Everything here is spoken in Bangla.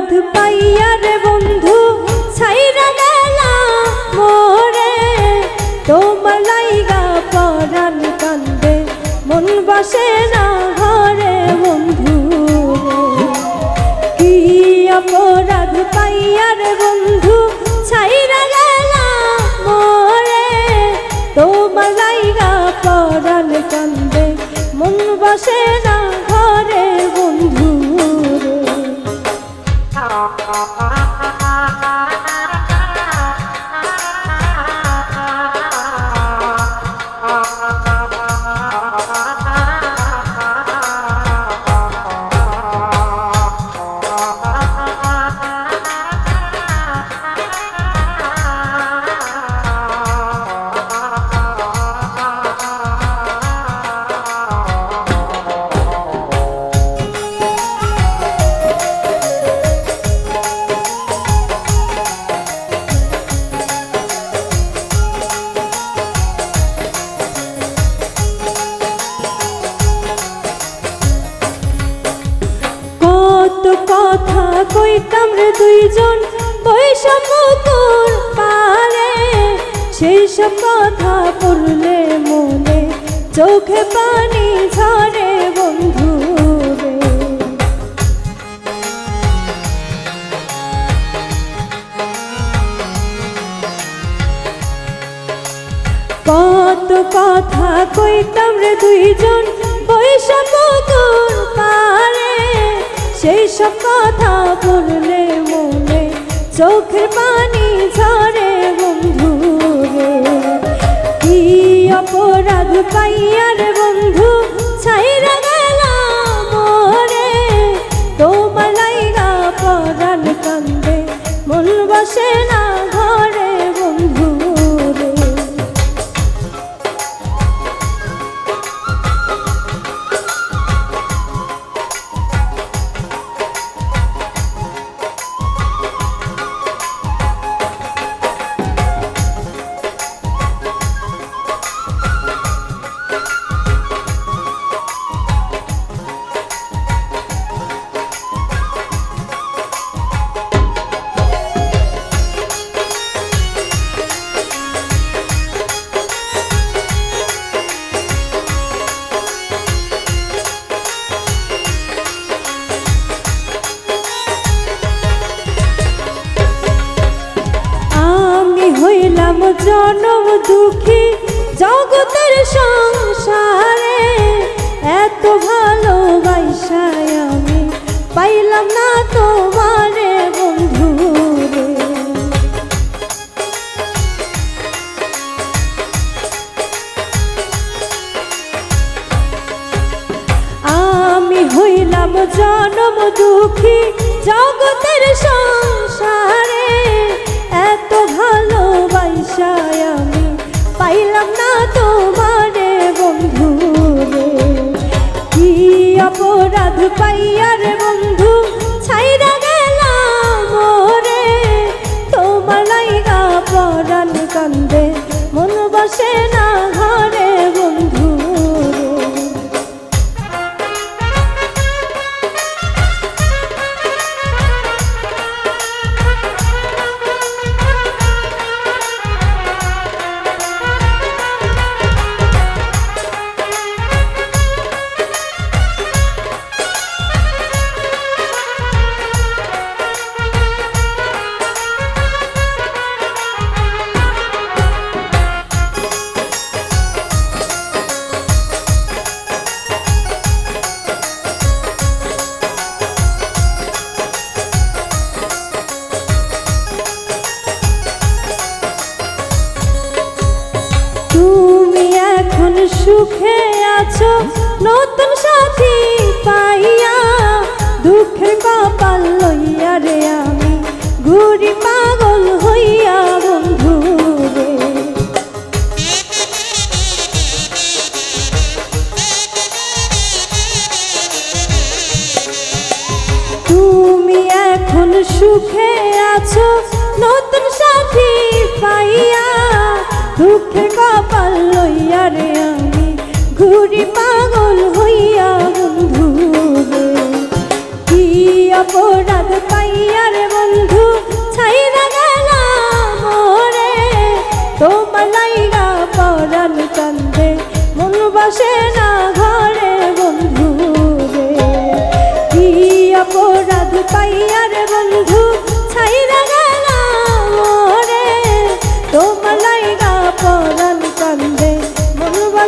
অপরাধ রে বন্ধু কইতাম রে দুইজন পয়সা পুকুর পারে সেই সব কথা পড়লে মনে, চোখে পানি ঝরে বন্ধু কত কথা কইতাম রে দুইজন পারে সেই সব কথা বললে মনে চোখের পানি ঝরে বন্ধু রে। কি অপরাধ পাইয়ার বন্ধু জনম দুঃখী জগতের সংসারে। এত ভালোবাসায় আমি পাইলাম না তোমারে বন্ধু আমি হইলাম জনম দুঃখী জগতের সংসারে। এত ভালোবাসায় অপরাধ সুখে আছো, নতুন সাথী পাইয়া কপ কপাল লইয়া রে আমি ঘুরি পাগল হইয়া বন্ধু রে। তুমি এখন সুখে আছো, নতুন সাথী পাইয়া দুঃখের কপাল লইয়া রে আমি, ঘুরি পাগল হইয়া বন্ধু কি অপরাধ পাইয়া রে বন্ধু, ছাইরা তোমার লাইগা পরাণ কান্দে মন বসে না ঘরে বন্ধু রে। কি অপরাধ পাইয়া রে বন্ধু